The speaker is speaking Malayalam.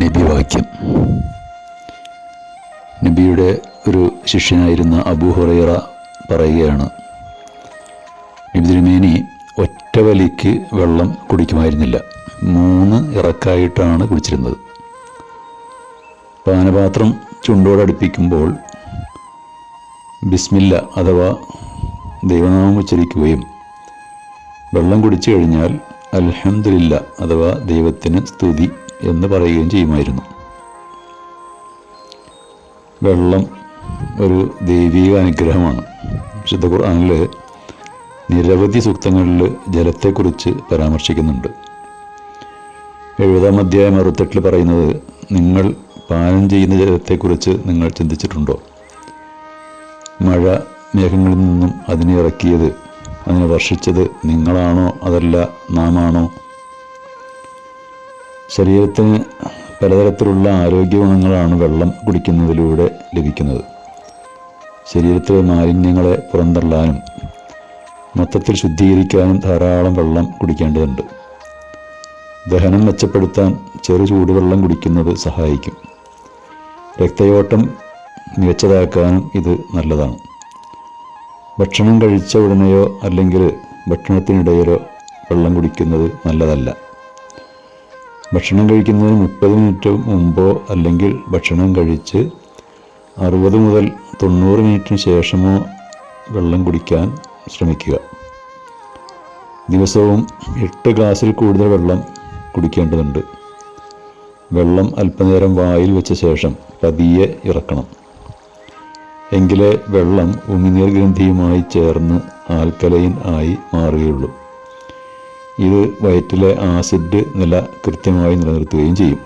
നബിവാക്യം നബിയുടെ ഒരു ശിഷ്യനായിരുന്ന അബൂ ഹുറൈറ പറയുകയാണ് നബിദുരുമേനി ഒറ്റ വലിക്ക് വെള്ളം കുടിക്കുമായിരുന്നില്ല. മൂന്ന് ഇറക്കായിട്ടാണ് കുടിച്ചിരുന്നത്. പാനപാത്രം ചുണ്ടോടടുപ്പിക്കുമ്പോൾ ബിസ്മില്ല അഥവാ ദൈവനാമം ഉച്ചരിക്കുകയും വെള്ളം കുടിച്ചു കഴിഞ്ഞാൽ അൽഹംദുലില്ല അഥവാ ദൈവത്തിന് സ്തുതി എന്ന് പറയുകയും ചെയ്യുമായിരുന്നു. വെള്ളം ഒരു ദൈവീക അനുഗ്രഹമാണ്. വിശുദ്ധ ഖുർആനിൽ നിരവധി സൂക്തങ്ങളിൽ ജലത്തെക്കുറിച്ച് പരാമർശിക്കുന്നുണ്ട്. എഴുപതാം അധ്യായം അറുപത്തെട്ടിൽ പറയുന്നത് നിങ്ങൾ പാനം ചെയ്യുന്ന ജലത്തെക്കുറിച്ച് നിങ്ങൾ ചിന്തിച്ചിട്ടുണ്ടോ? മഴ മേഘങ്ങളിൽ നിന്നും അതിനെ ഇറക്കിയത് അതിനെ വർഷിച്ചത് നിങ്ങളാണോ അതല്ല നാമാണോ? ശരീരത്തിന് പലതരത്തിലുള്ള ആരോഗ്യ ഗുണങ്ങളാണ് വെള്ളം കുടിക്കുന്നതിലൂടെ ലഭിക്കുന്നത്. ശരീരത്തിലെ മാലിന്യങ്ങളെ പുറന്തള്ളാനും മൊത്തത്തിൽ ശുദ്ധീകരിക്കാനും ധാരാളം വെള്ളം കുടിക്കേണ്ടതുണ്ട്. ദഹനം മെച്ചപ്പെടുത്താൻ ചെറു ചൂടുവെള്ളം കുടിക്കുന്നത് സഹായിക്കും. രക്തയോട്ടം മികച്ചതാക്കാനും ഇത് നല്ലതാണ്. ഭക്ഷണം കഴിച്ച ഉടനെയോ അല്ലെങ്കിൽ ഭക്ഷണത്തിനിടയിലോ വെള്ളം കുടിക്കുന്നത് നല്ലതല്ല. ഭക്ഷണം കഴിക്കുന്നതിന് മുപ്പത് മിനിറ്റ് മുമ്പോ അല്ലെങ്കിൽ ഭക്ഷണം കഴിച്ച് അറുപത് മുതൽ തൊണ്ണൂറ് മിനിറ്റിന് ശേഷമോ വെള്ളം കുടിക്കാൻ ശ്രമിക്കുക. ദിവസവും എട്ട് ഗ്ലാസ്സിൽ കൂടുതൽ വെള്ളം കുടിക്കേണ്ടതുണ്ട്. വെള്ളം അല്പനേരം വായിൽ വെച്ച ശേഷം പതിയെ ഇറക്കണം. എങ്കിലേ വെള്ളം ഉമിനീർ ഗ്രന്ഥിയുമായി ചേർന്ന് ആൽക്കലൈൻ ആയി മാറുകയുള്ളൂ. ഇത് വയറ്റിലെ ആസിഡ് നില കൃത്യമായി നിലനിർത്തുകയും ചെയ്യും.